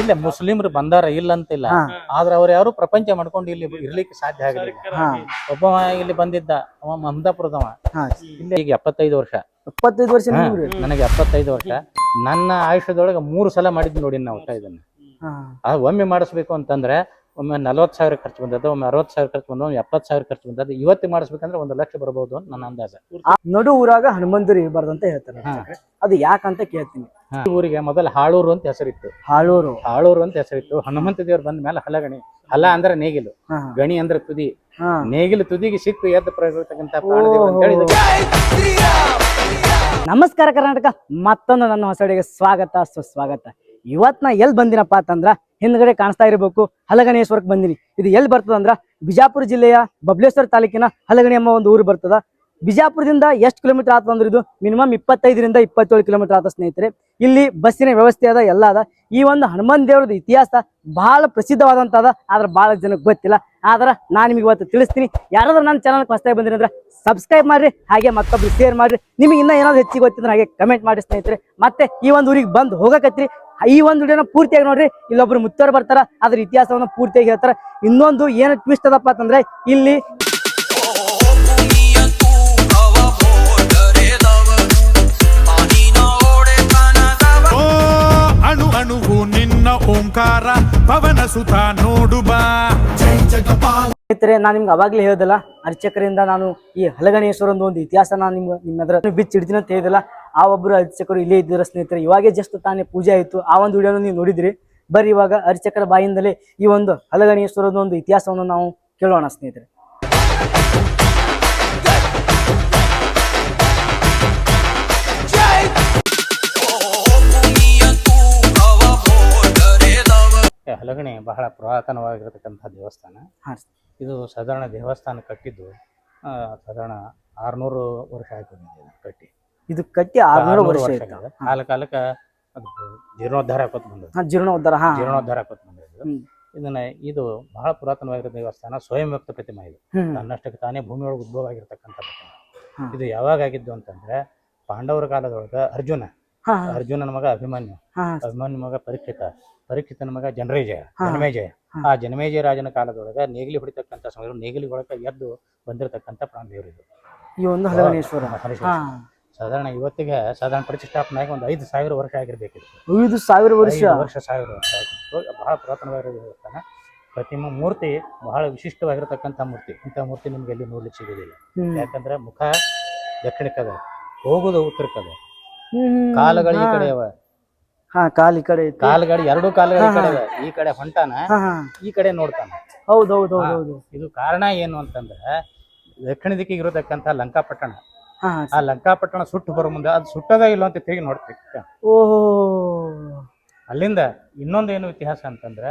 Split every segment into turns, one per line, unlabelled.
ಇಲ್ಲ ಮುಸ್ಲಿಮ್ರು ಬಂದಾರ ಇಲ್ಲ ಅಂತಿಲ್ಲ. ಆದ್ರೆ ಅವ್ರು ಯಾರು ಪ್ರಪಂಚ ಮಾಡ್ಕೊಂಡು ಇಲ್ಲಿ ಇರ್ಲಿಕ್ಕೆ ಸಾಧ್ಯ ಆಗಲಿಲ್ಲ ಒಬ್ಬ ಇಲ್ಲಿ ಬಂದಿದ್ದ ಅವ ಮಮದಾಪುರದವ ಇಲ್ಲ ಈಗ ಎಪ್ಪತ್ತೈದು ವರ್ಷ.
ಎಪ್ಪತ್ತೈದು ವರ್ಷ
ನನಗೆ ಎಪ್ಪತ್ತೈದು ವರ್ಷ. ನನ್ನ ಆಯುಷ್ಯದೊಳಗೆ ಮೂರು ಸಲ ಮಾಡಿದ್ ನೋಡಿ ನಾವು ಇದನ್ನ. ಒಮ್ಮೆ ಮಾಡಿಸ್ಬೇಕು ಅಂತಂದ್ರೆ ಒಮ್ಮೆ ನಲವತ್ತು ಸಾವಿರ ಖರ್ಚು ಬಂದದ್ದು ಒಮ್ಮೆ ಅರವತ್ತು ಸಾವಿರ ಖರ್ಚು ಬಂದ ಒಮ್ಮೆ ಎಪ್ಪತ್ತು ಸಾವಿರ ಖರ್ಚು ಬಂದದ್ದು ಇವತ್ತು ಮಾಡಿಸ್ಬೇಕಂದ್ರೆ ಒಂದು ಲಕ್ಷ ಬರ್ಬೋದು ಅಂತ ನನ್ನ ಅಂದಾಜ.
ನಡು ಊರಾಗ ಹನುಮಂತರಿ ಇರಬಾರ್ದು ಅಂತ ಹೇಳ್ತಾರೆ. ಅದು ಯಾಕಂತ ಕೇಳ್ತೀನಿ.
ಈ ಊರಿಗೆ ಮೊದಲು ಹಾಳೂರು ಅಂತ ಹೆಸರಿತ್ತು.
ಹಾಳೂರು.
ಹಾಳೂರು ಅಂತ ಹೆಸರಿತ್ತು. ಹನುಮಂತ ದೇವ್ರು ಬಂದ ಮೇಲೆ ಹಲಗಣಿ ಹಲ ಅಂದ್ರೆ ನೇಗಿಲು. ಗಣಿ ಅಂದ್ರೆ ತುದಿ. ನೇಗಿಲು ತುದಿಗೆ ಸಿಕ್ಕು ಎದ್ದು
ನಮಸ್ಕಾರ ಕರ್ನಾಟಕ. ಮತ್ತೊಂದು ನನ್ನ ಹೊಸಡಿಗೆ ಸ್ವಾಗತ ಸುಸ್ವಾಗತ. ಇವತ್ ನಾ ಎಲ್ಲಿ ಬಂದಿನಪ್ಪ ಅಂತಂದ್ರ ಹಿಂದ್ಗಡೆ ಕಾಣಿಸ್ತಾ ಇರಬೇಕು. ಹಲಗಣೇಶ್ವರಕ್ಕೆ ಬಂದಿನಿ. ಇದು ಎಲ್ಲಿ ಬರ್ತದ ಅಂದ್ರ ಬಿಜಾಪುರ ಜಿಲ್ಲೆಯ ಬಬ್ಲೇಶ್ವರ ತಾಲೂಕಿನ ಹಲಗಣಿ ಎಂಬ ಒಂದು ಊರು ಬರ್ತದ. ಬಿಜಾಪುರದಿಂದ ಎಷ್ಟು ಕಿಲೋಮೀಟರ್ ಆತದ ಅಂದ್ರೆ ಇದು ಮಿನಿಮಮ್ ಇಪ್ಪತ್ತೈದರಿಂದ ಇಪ್ಪತ್ತೇಳು ಕಿಲೋಮೀಟರ್ ಆತ ಸ್ನೇಹಿತರೆ. ಇಲ್ಲಿ ಬಸ್ಸಿನ ವ್ಯವಸ್ಥೆ ಅದ, ಎಲ್ಲ ಅದ. ಈ ಒಂದು ಹನುಮಾನ್ ದೇವ್ರದ ಇತಿಹಾಸ ಬಹಳ ಪ್ರಸಿದ್ಧವಾದಂಥದ ಆದ್ರೆ ಬಹಳ ಜನಕ್ಕೆ ಗೊತ್ತಿಲ್ಲ. ಆದ್ರೆ ನಾನು ನಿಮಗೆ ಇವತ್ತು ತಿಳಿಸ್ತೀನಿ. ಯಾರಾದ್ರೂ ನನ್ನ ಚಾನಲ್ಗೆ ಹೊಸದಾಗಿ ಬಂದಿರಿ ಅಂದ್ರೆ ಸಬ್ಸ್ಕ್ರೈಬ್ ಮಾಡ್ರಿ, ಹಾಗೆ ಮತ್ತೊಬ್ರು ಶೇರ್ ಮಾಡ್ರಿ. ನಿಮಗೆ ಇನ್ನೂ ಏನಾದ್ರು ಹೆಚ್ಚಿಗೆ ಗೊತ್ತಿದ್ರೆ ಹಾಗೆ ಕಮೆಂಟ್ ಮಾಡಿ ಸ್ನೇಹಿತರೆ. ಮತ್ತೆ ಈ ಒಂದು ಊರಿಗೆ ಬಂದು ಹೋಗಕತ್ರಿ. ಈ ಒಂದು ವಿಡಿಯೋನ ಪೂರ್ತಿಯಾಗಿ ನೋಡ್ರಿ. ಇಲ್ಲೊಬ್ರು ಮುತ್ತೋರು ಬರ್ತಾರ, ಅದ್ರ ಇತಿಹಾಸವನ್ನು ಪೂರ್ತಿಯಾಗಿ ಹೇಳ್ತಾರ. ಇನ್ನೊಂದು ಏನು ಟ್ವಿಸ್ಟ್ ಅದಪ್ಪ ಅಂತಂದ್ರೆ, ಇಲ್ಲಿ
ಓಂಕಾರ, ಪವನ ಸುತ ನೋಡು ಬಾ.
ಸ್ನೇಹಿತರೆ, ನಾನು ನಿಮ್ಗೆ ಅವಾಗಲೇ ಹೇಳ್ದಲ್ಲ, ಅರ್ಚಕರಿಂದ ನಾನು ಈ ಹಲಗಣೇಶ್ವರಂದು ಒಂದು ಇತಿಹಾಸ ನಾನು ನಿಮ್ಗೆ, ನಿಮ್ಮ ಬಿಚ್ಚಿ ಬಿಚ್ಚಿಡ್ತೀನಿ ಅಂತ ಹೇಳಿದಲ್ಲ, ಆ ಒಬ್ಬರು ಅರ್ಚಕರು ಇಲ್ಲೇ ಇದ್ದೀರ ಸ್ನೇಹಿತರೆ. ಇವಾಗೇ ಜಸ್ಟ್ ತಾನೇ ಪೂಜೆ ಆಯಿತು. ಆ ಒಂದು ವಿಡಿಯೋನ ನೀವು ನೋಡಿದ್ರಿ. ಬರ್ರಿ ಇವಾಗ ಅರ್ಚಕರ ಬಾಯಿಂದಲೇ ಈ ಒಂದು ಹಲಗಣೇಶ್ವರದ ಒಂದು ಇತಿಹಾಸವನ್ನು ನಾವು ಕೇಳೋಣ ಸ್ನೇಹಿತರೆ.
ಹಲಗಣಿ ಬಹಳ ಪುರಾತನವಾಗಿರತಕ್ಕಂಥ ದೇವಸ್ಥಾನ.
ಹಾ
ಇದು ಸಾಧಾರಣ ದೇವಸ್ಥಾನ ಕಟ್ಟಿದ್ದು ಆ, ಸಾಧಾರಣ ಆರ್ನೂರು ವರ್ಷ ಆಯ್ತು ಕಟ್ಟಿ.
ಇದು ಕಟ್ಟಿ ಆರ್ನೂರು ವರ್ಷ ಆಯ್ತು.
ಆಗಿದೆ. ಕಾಲ ಕಾಲಕ್ಕೆ ಅದು ಜೀರ್ಣೋದ್ಧಾರ ಆಕೋತ್ ಬಂದದ್ದು.
ಹಾ ಜೀರ್ಣೋದ್ಧಾರ ಹಾ.
ಜೀರ್ಣೋದ್ಧಾರ ಆಕೋತ್ ಬಂದದ್ದು
ಹ್ಮ್.
ಇದನ್ನ ಇದು ಬಹಳ ಪುರಾತನವಾಗಿರೋ ದೇವಸ್ಥಾನ ಸ್ವಯಂ ವ್ಯಕ್ತ ಪ್ರತಿಮೆ ಇದು.
ಹ್ಮ್
ತನ್ನಷ್ಟಕ್ಕೆ ತಾನೇ ಭೂಮಿಯೊಳಗೆ ಉದ್ಭವ ಆಗಿರ್ತಕ್ಕಂಥ ಪ್ರತಿಮೆ.
ಹಾ.
ಇದು ಯಾವಾಗ ಆಗಿದ್ದು ಅಂತಂದ್ರೆ ಪಾಂಡವರ ಕಾಲದೊಳಗ ಅರ್ಜುನ
ಹಾ ಹಾ.
ಅರ್ಜುನನ ಮಗ ಅಭಿಮನ್ಯು.
ಹಾ.
ಅಭಿಮನ್ಯು ಮಗ ಪರೀಕ್ಷಿತ. ಪರೀಕ್ಷಿತನ ಮಗ
ಜನರೇಜಯ.
ಜನಮೇಜಯ. ಆ ಜನಮೇಜಯ ರಾಜನ ಕಾಲದೊಳಗ ನೇಗಿಲಿ ಹೊಡಿತಕ್ಕಂತ ಸಮಯ ನೇಗಿಲಿ ಒಳಗ ಎದ್ದು ಬಂದಿರತಕ್ಕಂಥ ಪ್ರಾಣದೇವರು ಇದು.
ಈ ಒಂದು ಹಲವನೇಶ್ವರ.
ಸಾಧಾರಣ ಇವತ್ತಿಗೆ ಸಾಧಾರಣ ಪ್ರತಿಷ್ಠಾಪನೆ ಆಗಿ ಒಂದು ಐದು ಸಾವಿರ ವರ್ಷ ಆಗಿರ್ಬೇಕಿದೆ
ಐದು ಸಾವಿರ ವರ್ಷ.
ವರ್ಷ ಸಾವಿರ ವರ್ಷ ಆಗಿತ್ತು. ಬಹಳ ಪುರಾತನವಾಗಿರೋ ದೇವಸ್ಥಾನ ಪ್ರತಿಮ ಮೂರ್ತಿ ಬಹಳ ವಿಶಿಷ್ಟವಾಗಿರತಕ್ಕಂಥ ಮೂರ್ತಿ. ಇಂಥ ಮೂರ್ತಿ ನಿಮ್ಗೆ ಎಲ್ಲಿ ನೋಡ್ಲಿಕ್ಕೆ ಸಿಗೋದಿಲ್ಲ. ಯಾಕಂದ್ರೆ ಮುಖ ದಕ್ಷಿಣಕ್ಕದ ಹೋಗುದು ಉತ್ತರಕ್ಕದ. ಕಾಲುಗಳು ಈ. ಕಡೆ ಅವ.
ಹಾ ಕಾಲ್ ಈ ಕಡೆ ಐತಿ.
ಕಾಲುಗಳು ಎರಡು ಕಾಲ್ಗಡೆ ಈ ಕಡೆ ಈ ಕಡೆ ಹೊಂಟಾನ
ಹಾ ಹಾ.
ಈ ಕಡೆ ನೋಡ್ತಾನ.
ಹೌದು ಹೌದು ಹೌದು ಹೌದು.
ಇದು ಕಾರಣ ಏನು ಅಂತಂದ್ರೆ ದಕ್ಷಿಣ ದಿಕ್ಕಿಗೆ ಇರತಕ್ಕಂತ ಲಂಕಾಪಟ್ಟಣ.
ಹಾ
ಆ ಲಂಕಾಪಟ್ಟಣ ಸುಟ್ಟು ಬರೋ ಮುಂದೆ ಅದು ಸುಟ್ಟದ ಇಲ್ಲ ಅಂತ ತಿರುಗಿ ನೋಡ್ತೀವಿ.
ಓಹೋ.
ಅಲ್ಲಿಂದ ಇನ್ನೊಂದು ಏನು ಇತಿಹಾಸ ಅಂತಂದ್ರೆ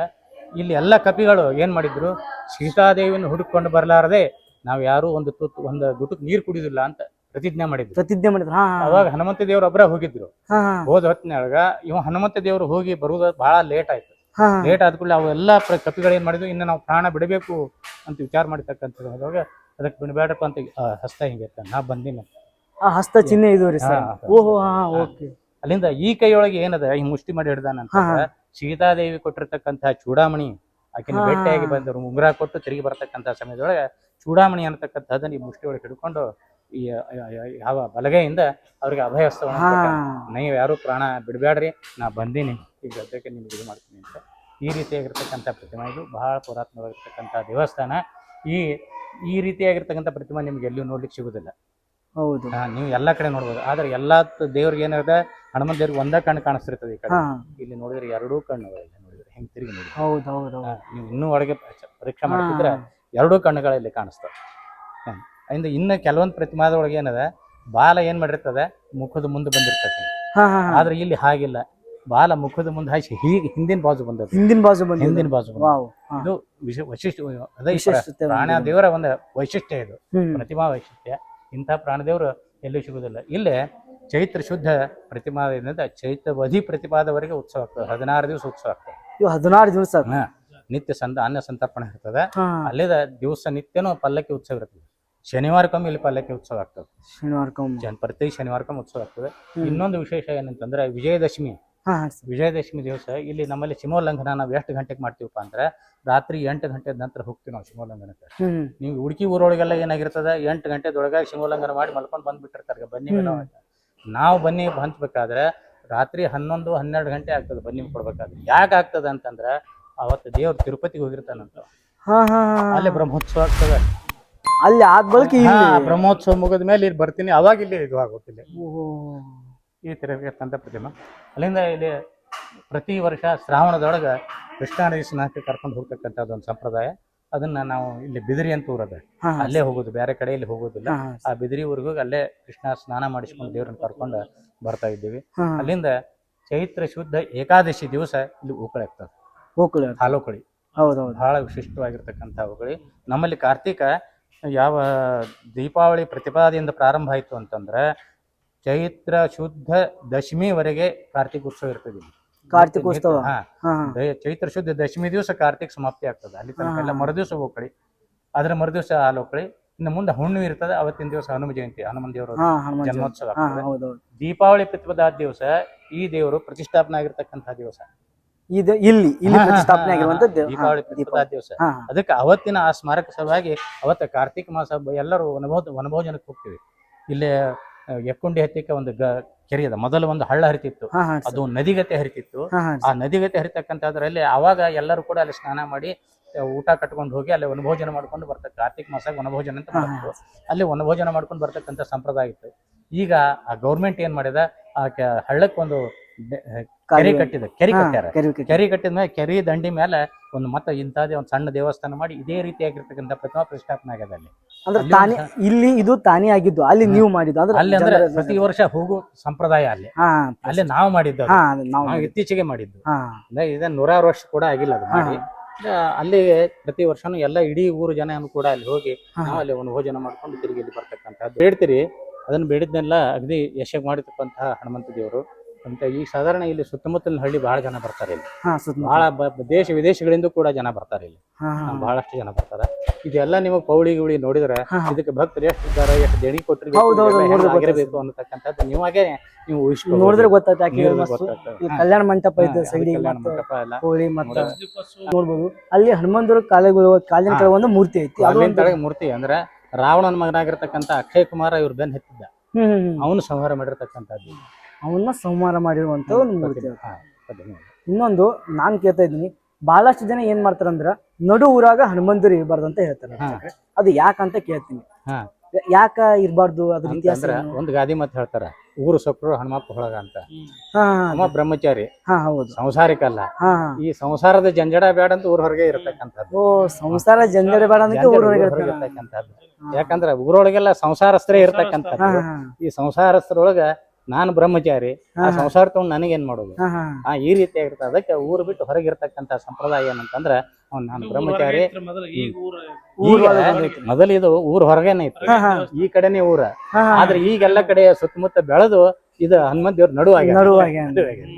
ಇಲ್ಲಿ ಎಲ್ಲ ಕಪಿಗಳು ಏನ್ ಮಾಡಿದ್ರು? ಸೀತಾದೇವಿನ ಹುಡುಕೊಂಡು ಬರಲಾರದೆ ನಾವು ಯಾರು ಒಂದು ತುತ್ತು ಒಂದು ಗುಟುಕ್ ನೀರು ಕುಡಿದಿಲ್ಲ ಅಂತ ಪ್ರತಿಜ್ಞೆ ಮಾಡಿದ್ರು.
ಪ್ರತಿಜ್ಞೆ ಮಾಡಿದ್ರು. ಹಾ
ಅವಾಗ ಹನುಮಂತ ದೇವ್ರ ಒಬ್ಬರ ಹೋಗಿದ್ರು.
ಹಾ
ಹೋದ ಹೊತ್ತಿನೊಳಗ ಇವ ಹನುಮಂತ ದೇವ್ರು ಹೋಗಿ ಬರುವುದು ಬಹಳ ಲೇಟ್ ಆಯ್ತು.
ಹಾ.
ಲೇಟ್ ಆದ ಕೂಡಲೇ ಅವೆಲ್ಲ ಕಪಿಗಳು ಏನ್ ಮಾಡಿದ್ರು ಇನ್ನು ನಾವು ಪ್ರಾಣ ಬಿಡಬೇಕು ಅಂತ ವಿಚಾರ ಮಾಡಿರ್ತಕ್ಕಂಥ ಹೋದಾಗ ಅದಕ್ಕೆ ಬಿಡಬೇಡಪ್ಪ ಅಂತ ಹಸ್ತ ಹಿಂಗೆ ನಾ ಬಂದಿನ
ಆ ಹಸ್ತ ಚಿಹ್ನೆ ಇದು ರೀ ಸರ್.
ಹಾ, ಹಾ.
ಓಹೋ ಹಾ ಓಕೆ.
ಅಲ್ಲಿಂದ ಈ ಕೈಯೊಳಗೆ ಏನದ? ಹಿಂಗ್ ಮುಷ್ಟಿ ಮಾಡಿ ಹಿಡ್ದಾನ
ಹಾ,
ಅಂತ ಸೀತಾದೇವಿ ಕೊಟ್ಟಿರ್ತಕ್ಕಂತಹ ಚೂಡಾಮಣಿ ಆಕಿನ. ಭೇಟಿಯಾಗಿ ಬಂದರು ಉಂಗುರ ಕೊಟ್ಟು ತಿರುಗಿ ಬರ್ತಕ್ಕಂಥ ಸಮಯದೊಳಗೆ ಚೂಡಾಮಣಿ ಅನ್ನತಕ್ಕಂಥದ್ದನ್ನ ಈ ಮುಷ್ಟಿ ಒಳಗೆ ಹಿಡ್ಕೊಂಡು ಈ ಯಾವ ಬಲಗೈಯಿಂದ ಅವ್ರಿಗೆ ಅಭಯ ನೀವು ಯಾರು ಪ್ರಾಣ ಬಿಡಬೇಡ್ರಿ ನಾ ಬಂದೀನಿ. ಈ ಗದ್ದಕ್ಕೆ ನಿಮ್ಗೆ ಇದು ಮಾಡ್ತೀನಿ ಅಂತ. ಈ ರೀತಿಯಾಗಿರ್ತಕ್ಕಂಥ ಪ್ರತಿಮೆ ಇದು ಬಹಳ ಪುರಾತನವಾಗಿರ್ತಕ್ಕಂಥ ದೇವಸ್ಥಾನ. ಈ ಈ ರೀತಿಯಾಗಿರ್ತಕ್ಕಂಥ ಪ್ರತಿಮೆ ನಿಮ್ಗೆ ಎಲ್ಲೂ ನೋಡ್ಲಿಕ್ಕೆ ಸಿಗುದಿಲ್ಲ.
ಹೌದು.
ನೀವು ಎಲ್ಲಾ ಕಡೆ ನೋಡ್ಬೋದು. ಆದ್ರೆ ಎಲ್ಲಾ ದೇವ್ರಿಗೆ ಏನಿದೆ ಹನುಮಂತ ದೇವ್ರಿಗೆ ಒಂದೇ ಕಣ್ಣು ಕಾಣಿಸ್ತಿರ್ತದೆ ಈ ಕಡೆ. ಇಲ್ಲಿ ನೋಡಿದ್ರೆ ಎರಡೂ ಕಣ್ಣು ನೋಡಿದ್ರೆ ಹೆಂಗ್ ತಿರುಗಿ ನೋಡಿ
ಹೌದು ಹೌದು
ನೀವು ಇನ್ನೂ ಒಳಗೆ ಪರೀಕ್ಷೆ- ಮಾಡ್ತಿದ್ರೆ ಎರಡೂ ಕಣ್ಣುಗಳಲ್ಲಿ ಕಾಣಿಸ್ತವೆ. ಇಂದ ಇನ್ನು ಕೆಲವೊಂದು ಪ್ರತಿಮಾದ ಒಳಗೆ ಏನದ ಬಾಲ ಏನ್ ಮಾಡಿರ್ತದೆ ಮುಖದ ಮುಂದೆ ಬಂದಿರ್ತದೆ.
ಹಾ ಹಾ ಹಾ.
ಆದ್ರೆ ಇಲ್ಲಿ ಹಾಗಿಲ್ಲ. ಬಾಲ ಮುಖದ ಮುಂದೆ ಹಾಕಿ ಹೀಗೆ ಹಿಂದಿನ ಬಾಜು ಬಂದದ್ದು.
ಹಿಂದಿನ ಬಾಜು ಬಂದ
ಹಿಂದಿನ ಬಾಜು ಬಂದದ್ದು.
ವಾವ್ ಹಾ.
ಇದು ವಿಶ ವೈಶಿಷ್ಟ್ಯ ಅದೇ ಈ
ವಿಶಿಷ್ಟತೆ
ಪ್ರಾಣ. ದೇವರ ಒಂದು ವೈಶಿಷ್ಟ್ಯ ಇದು.
ಹ್ಮ್.
ಪ್ರತಿಮಾ ವೈಶಿಷ್ಟ್ಯ. ಇಂಥ ಪ್ರಾಣದೇವರು ಎಲ್ಲೂ ಸಿಗುವುದಿಲ್ಲ ಇಲ್ಲೇ ಚೈತ್ರ ಶುದ್ಧ ಪ್ರತಿಮಾದಿಂದ ಚೈತ್ರವಧಿ ಪ್ರತಿಪಾದವರೆಗೆ ಉತ್ಸವ ಆಗ್ತದೆ. ಹದಿನಾರು ದಿವಸ ಉತ್ಸವ ಆಗ್ತದೆ.
ಇವು ಹದಿನಾರು ದಿವಸ.
ಹಾ. ನಿತ್ಯ ಸಂದ ಅನ್ನ ಸಂತರ್ಪಣೆ ಇರ್ತದೆ
ಹಾ.
ಅಲ್ಲಿದ ದಿವಸ ನಿತ್ಯನೂ ಪಲ್ಲಕ್ಕಿ ಉತ್ಸವ ಇರ್ತದೆ. ಶನಿವಾರಕ್ಕೊಮ್ಮೆ ಇಲ್ಲಿ ಪಲ್ಲಕ್ಕಿ ಉತ್ಸವ ಆಗ್ತದೆ.
ಶನಿವಾರಕ್ಕೊಮ್ಮೆ
ಜನ್ ಪ್ರತಿ ಶನಿವಾರಕ್ಕೊಮ್ಮೆ ಉತ್ಸವ ಆಗ್ತದೆ. ಇನ್ನೊಂದು ವಿಶೇಷ ಏನಂತಂದ್ರೆ ವಿಜಯದಶಮಿ.
ಹಾ ಹಾ ಸರ್.
ವಿಜಯದಶಮಿ ದಿವಸ ಇಲ್ಲಿ ನಮ್ಮಲ್ಲಿ ಶಿಮೋಲ್ಲಂಘನ ನಾವು ಎಷ್ಟು ಗಂಟೆಗೆ ಮಾಡ್ತೀವಪ್ಪ ಅಂದ್ರೆ ರಾತ್ರಿ ಎಂಟು ಗಂಟೆ ನಂತರ ಹೋಗ್ತೀವಿ ನಾವು ಶಿಮೋಲ್ಲಂಘನಕ್ಕೆ.
ಹ್ಮ್
ನೀವು ಹುಡುಕಿ ಊರೊಳಗೆಲ್ಲ ಏನಾಗಿರ್ತದೆ ಎಂಟು ಗಂಟೆದೊಳಗೆ ಶಿಮೋಲ್ಲಂಘನ ಮಾಡಿ ಮಲ್ಕೊಂಡು ಬಂದ್ಬಿಟ್ಟಿರ್ತಾರೆ ಬನ್ನಿ
ಹ್ಮ್.
ಮೇಳ ಅಂತ. ನಾವು ಬನ್ನಿ ಹಂಚ್ಬೇಕಾದ್ರೆ ರಾತ್ರಿ ಹನ್ನೊಂದು ಹನ್ನೆರಡು ಗಂಟೆ ಆಗ್ತದೆ ಬನ್ನಿ ಕೊಡ್ಬೇಕಾದ್ರೆ. ಯಾಕೆ ಆಗ್ತದೆ ಅಂತಂದ್ರೆ ಅವತ್ತು ದೇವ್ರ ತಿರುಪತಿಗೆ ಹೋಗಿರ್ತಾನಂತ.
ಹಾ ಹಾ ಹಾ.
ಅಲ್ಲಿ ಬ್ರಹ್ಮೋತ್ಸವ ಆಗ್ತದೆ.
ಅಲ್ಲಿ ಆದ ಬಳಿಕ
ಹಾ,
ಇಲ್ಲಿ.
ಬ್ರಹ್ಮೋತ್ಸವ ಮುಗಿದ ಮೇಲೆ ಇಲ್ಲಿ ಬರ್ತೀನಿ. ಅವಾಗ ಇಲ್ಲಿ ಇದು
ಆಗುತ್ತಿಲ್ಲ.
ಈ ತರ ಇರ್ತಕ್ಕಂಥ ಪ್ರತಿಮಾ. ಅಲ್ಲಿಂದ ಇಲ್ಲಿ ಪ್ರತಿ ವರ್ಷ ಶ್ರಾವಣದೊಳಗೆ ಕೃಷ್ಣಾನದಿ ಸ್ನಾನಕ್ಕೆ ಕರ್ಕೊಂಡು ಹೋಗ್ತಕ್ಕಂಥದ್ದು ಒಂದು ಸಂಪ್ರದಾಯ. ಅದನ್ನ ನಾವು ಇಲ್ಲಿ ಬಿದಿರಿ ಅಂತ ಊರದ.
ಹಾ. ಹಾ.
ಅಲ್ಲೇ ಹೋಗೋದು ಬೇರೆ ಕಡೆ ಇಲ್ಲಿ ಹೋಗೋದಿಲ್ಲ.
ಹಾ.
ಆ ಬಿದಿರಿ ಊರಿಗೂ ಅಲ್ಲೇ ಕೃಷ್ಣ ಸ್ನಾನ ಮಾಡಿಸ್ಕೊಂಡು ದೇವ್ರನ್ನ ಕರ್ಕೊಂಡು ಬರ್ತಾ ಇದ್ದೀವಿ.
ಹಾ.
ಅಲ್ಲಿಂದ ಚೈತ್ರ ಶುದ್ಧ ಏಕಾದಶಿ ದಿವಸ ಇಲ್ಲಿ ಉಕಳಿ ಆಗ್ತದೆ.
ಗೋಕುಲ
ಹಾಲೋಕಳಿ
ಹೌದೌದು.
ಬಹಳ ವಿಶಿಷ್ಟವಾಗಿರ್ತಕ್ಕಂಥ ಅವುಗಳು ನಮ್ಮಲ್ಲಿ ಕಾರ್ತಿಕ ಯಾವ ದೀಪಾವಳಿ ಪ್ರತಿಪಾದಿಯಿಂದ ಪ್ರಾರಂಭ ಆಯಿತು ಅಂತಂದ್ರೆ ಚೈತ್ರ ಶುದ್ಧ ದಶಮಿವರೆಗೆ ಕಾರ್ತಿಕ ಉತ್ಸವ ಇರ್ತದೆ. ಕಾರ್ತಿಕ
ಕಾರ್ತಿಕೋತ್ಸವ
ಹಾ. ದ- ಚೈತ್ರ ಶುದ್ಧ ದಶಮಿ ದಿವಸ ಕಾರ್ತಿಕ್ ಸಮಾಪ್ತಿ ಆಗ್ತದೆ. ಅಲ್ಲಿ ತನಕ ಎಲ್ಲ. ಮರುದಿವಸ ಹೋಗ್ಕಳಿ ಅದ್ರ ಮರುದಿವಸ ಹಾಲು ಹೋಗ್ಕಳಿ ಇನ್ನು ಮುಂದೆ ಹುಣ್ಣು ಇರ್ತದೆ ಅವತ್ತಿನ ದಿವಸ ಹನುಮ ಜಯಂತಿ ಹನುಮನ್ ದೇವರ
ಹಾ ಹನುಮಾನ್ ಜಯಂತಿ.
ಜನ್ಮೋತ್ಸವ
ಹಾ
ಆಗ್ತದೆ.
ಹೌದೌದು.
ದೀಪಾವಳಿ ಪ್ರತಿಪದ ದಿವಸ ಈ ದೇವರು ಪ್ರತಿಷ್ಠಾಪನೆ ಆಗಿರ್ತಕ್ಕಂಥ ದಿವಸ.
ಇದು ಇಲ್ಲಿ ಇಲ್ಲಿ ಪ್ರತಿಷ್ಠಾಪನೆ
ಹಾ,
ಆಗಿರುವಂತ
ದೀಪಾವಳಿ ಪ್ರತಿಪದಾ ದಿವಸ. ಅದಕ್ಕೆ ಅವತ್ತಿನ ಆ ಸ್ಮಾರಕ ಸಲುವಾಗಿ ಅವತ್ತ ಕಾರ್ತಿಕ ಮಾಸ ಎಲ್ಲರೂ ವನಭೋ ವನಭೋಜನಕ್ಕೆ ಹೋಗ್ತೀವಿ. ಇಲ್ಲಿ ಎಕ್ಕುಂಡಿ ಹತ್ತಿಕ್ಕ ಒಂದು ಗ ಕೆರೆ ಅದ ಮೊದಲು ಒಂದು ಹಳ್ಳ ಹರಿತಿತ್ತು. ಅದು ನದಿಗತೆ ಹರಿತಿತ್ತು. ಆ ನದಿಗತೆ ಹರಿತಕ್ಕಂಥದ್ರಲ್ಲಿ ಅವಾಗ ಎಲ್ಲರೂ ಕೂಡ ಅಲ್ಲಿ ಸ್ನಾನ ಮಾಡಿ ಊಟ ಕಟ್ಕೊಂಡು ಹೋಗಿ ಅಲ್ಲಿ ವನಭೋಜನ ಮಾಡ್ಕೊಂಡು ಬರ್ತಕ್ಕ ಕಾರ್ತಿಕ ಮಾಸ ವನಭೋಜನ ಅಂತ ಮಾಡ್ತಿದ್ರು. ಅಲ್ಲಿ ವನಭೋಜನ ಮಾಡ್ಕೊಂಡು ಬರ್ತಕ್ಕಂಥ ಸಂಪ್ರದಾಯ ಇತ್ತು. ಈಗ ಆ ಗೌರ್ಮೆಂಟ್ ಏನ್ ಮಾಡಿದ? ಆ ಕೆ- ಹಳ್ಳಕ್ಕೆ ಒಂದು ಡೆ- ಕೆರೆ ಕಟ್ಟಿದ ಕೆರೆ ಕಟ್ಟ್ಯಾರ.
ಕೆರೆ
ಕಟ್ಟಿದ ಮೇಲೆ ಕೆರೆ ದಂಡಿ ಮೇಲೆ ಒಂದು ಮತ್ತೆ ಇಂಥದೇ ಒಂದು ಸಣ್ಣ ದೇವಸ್ಥಾನ ಮಾಡಿ ಇದೇ ರೀತಿಯಾಗಿರ್ತಕ್ಕಂಥ ಪ್ರತಿಮಾ ಪ್ರತಿಷ್ಠಾಪನೆ ಆಗ್ಯದ ಅಲ್ಲಿ.
ಅಂದ್ರೆ ತಾನೇ ಇಲ್ಲಿ ಇದು ತಾನೇ ಆಗಿದ್ದು ಅಲ್ಲಿ ನೀವು ಮಾಡಿದ್ದು. ಅಂದ್ರೆ
ಅಲ್ಲಿ ಅಂದ್ರೆ ಪ್ರತಿ ವರ್ಷ ಹೋಗು ಸಂಪ್ರದಾಯ ಅಲ್ಲಿ. ಅಲ್ಲಿ ನಾವು ಮಾಡಿದ್ದು
ನಾವು.
ಇತ್ತೀಚೆಗೆ ಮಾಡಿದ್ದು. ಇದನ್ನ ನೂರಾರು ವರ್ಷ ಕೂಡ ಆಗಿಲ್ಲ ಅದು ಮಾಡಿ. ಅಲ್ಲಿ ಪ್ರತಿ ವರ್ಷನೂ ಎಲ್ಲ ಇಡೀ ಊರು ಜನ ಕೂಡ ಅಲ್ಲಿ ಹೋಗಿ. ನಾವು ಅಲ್ಲಿ ಒಂದು ಭೋಜನ ಮಾಡ್ಕೊಂಡು ತಿರುಗಿ ಇಲ್ಲಿ ಬರ್ತಕ್ಕಂಥದ್ದು. ಬೇಡ್ತೀರಿ ಅದನ್ನ ಬೇಡಿದ್ನೆಲ್ಲ ಅಗದಿ ಯಶಗ್ ಮಾಡಿರ್ತಕ್ಕಂತಹ ಹನುಮಂತ ದೇವರು. ಅಂತ ಈ ಸಾಧಾರಣ ಇಲ್ಲಿ ಸುತ್ತಮುತ್ತಲಿನ ಹಳ್ಳಿ ಬಹಳ ಜನ ಬರ್ತಾರೆ ಇಲ್ಲಿ. ಬಹಳ ಬ- ದೇಶ ವಿದೇಶಗಳಿಂದ ಕೂಡ ಜನ ಬರ್ತಾರೆ ಇಲ್ಲಿ
ಹಾ
ಬಹಳಷ್ಟು ಜನ ಬರ್ತಾರೆ ಇದೆಲ್ಲ ನಿಮಗೆ ಪೌಳಿ ಗಿಳಿ ನೋಡಿದ್ರೆ. ಇದಕ್ಕೆ ಭಕ್ತರು ಎಷ್ಟು ಇದ್ದಾರೆ ಎಷ್ಟು ದೇಣಿ
ಹೌದು, ಹೌದು, ನೋಡಿದ್ರೆ
ಆಗಿರ್ಬೇಕು ಅನ್ನತಕ್ಕಂಥದ್ದು ನೀವಾಗೆ ನೀವು ಊಹಿಸ್ಕೊಬೋದು.
ನೋಡಿದ್ರೆ ಗೊತ್ತಾಯ್ತು ಯಾಕೆ
ನೀವು ಗೊತ್ತಾಗ್ತದೆ.
ಇಲ್ಲಿ ಕಲ್ಯಾಣ ಮಂಟಪ
ಇದೆ
ಐತೆ
ಅದು
ಸೈಡಿಗೆ
ಕಲ್ಯಾಣ
ಮತ್ತೆ
ಮಂಟಪ ಎಲ್ಲ
ಕೋಳಿ ಮತ್ತೆ ನೋಡ್ಬೋದು ಅಲ್ಲಿ ಹನುಮಂತರ ಕಾಲೆಗಳು ಕಾಲಿನ
ಹಾ.
ಕೆಳಗೆ ಒಂದು ಮೂರ್ತಿ ಐತಿ ಅದು
ಅಲ್ಲಿನ
ಒಂದು-
ತಳಗೆ ಮೂರ್ತಿ ಅಂದ್ರೆ ರಾವಣನ ಮಗನಾಗಿರ್ತಕ್ಕಂಥ ಅಕ್ಷಯ್ ಕುಮಾರ ಇವ್ರ ಬೆನ್ ಹೆತ್ತಿದ್ದ
ಹ್ಮ್ ಹ್ಮ್, ಹ್ಮ್.
ಅವನು ಸಂಹಾರ ಮಾಡಿರ್ತಕ್ಕಂಥದ್ದು
ಅವನ್ನ ಸಂಹಾರ ಮಾಡಿರುವಂತ ಒಂದು ಮೂರ್ತಿ. ಇನ್ನೊಂದು ನಾನ್ ಕೇಳ್ತಾ ಇದ್ದೀನಿ ಬಹಳಷ್ಟು ಜನ ಏನ್ ಮಾಡ್ತಾರಂದ್ರ ನಡು ಊರಾಗ ಹನುಮಂತರು ಇರಬಾರ್ದು ಅಂತ ಹೇಳ್ತಾರೆ. ಅದು ಯಾಕಂತ ಕೇಳ್ತೀನಿ. ಯಾಕ ಇರಬಾರ್ದು ಅದ್ರ ಇತಿಹಾಸ
ಒಂದು ಗಾದಿ ಮತ್ ಹೇಳ್ತಾರ ಊರು ಸೊಕ್ಕರು ಹನುಮಪ್ಪ ಹೊಳಗ ಅಂತ. ಬ್ರಹ್ಮಚಾರಿ. ಸಂಸಾರಿಕ
ಹಾ
ಈ ಸಂಸಾರದ ಜಂಜಡ ಬೇಡ ಅಂತ ಊರ ಹೊರಗೆ ಇರತಕ್ಕಂಥದ್ದು.
ಸಂಸಾರ ಜಂಜಡ ಬೇಡ ಅಂತ
ಊರ ಹೊರಗೆ. ಇರ್ತಕ್ಕಂಥದ್ದು. ಯಾಕಂದ್ರ ಊರೊಳಗೆಲ್ಲ ಸಂಸಾರಸ್ಥರೇ ಇರತಕ್ಕಂಥದ್ದು. ಈ ಸಂಸಾರಸ್ಥರೊಳಗ ನಾನು ಬ್ರಹ್ಮಚಾರಿ ಆ. ಸಂಸಾರ ತಗೊಂಡ್ ನನಗೇನ್ ಮಾಡೋದು? ಆ ಈ ರೀತಿ ಆಗಿರ್ತದೆ ಅದಕ್ಕೆ ಊರು ಬಿಟ್ಟು ಹೊರಗಿರ್ತಕ್ಕಂತ ಸಂಪ್ರದಾಯ ಏನಂತಂದ್ರ ಅವ್ನ್ ನಾನು ಬ್ರಹ್ಮಚಾರಿ. ಮೊದಲು ಇದು ಊರ್ ಹೊರಗೇನೆ ಇತ್ತು. ಈ ಕಡೆನೇ ಊರ. ಆದ್ರೆ ಈಗೆಲ್ಲ ಕಡೆ ಸುತ್ತಮುತ್ತ ಬೆಳೆದು ಇದು ಹನುಮಂತ ದೇವ್ರ ನಡುವ
ನಡುವಾಗಿ.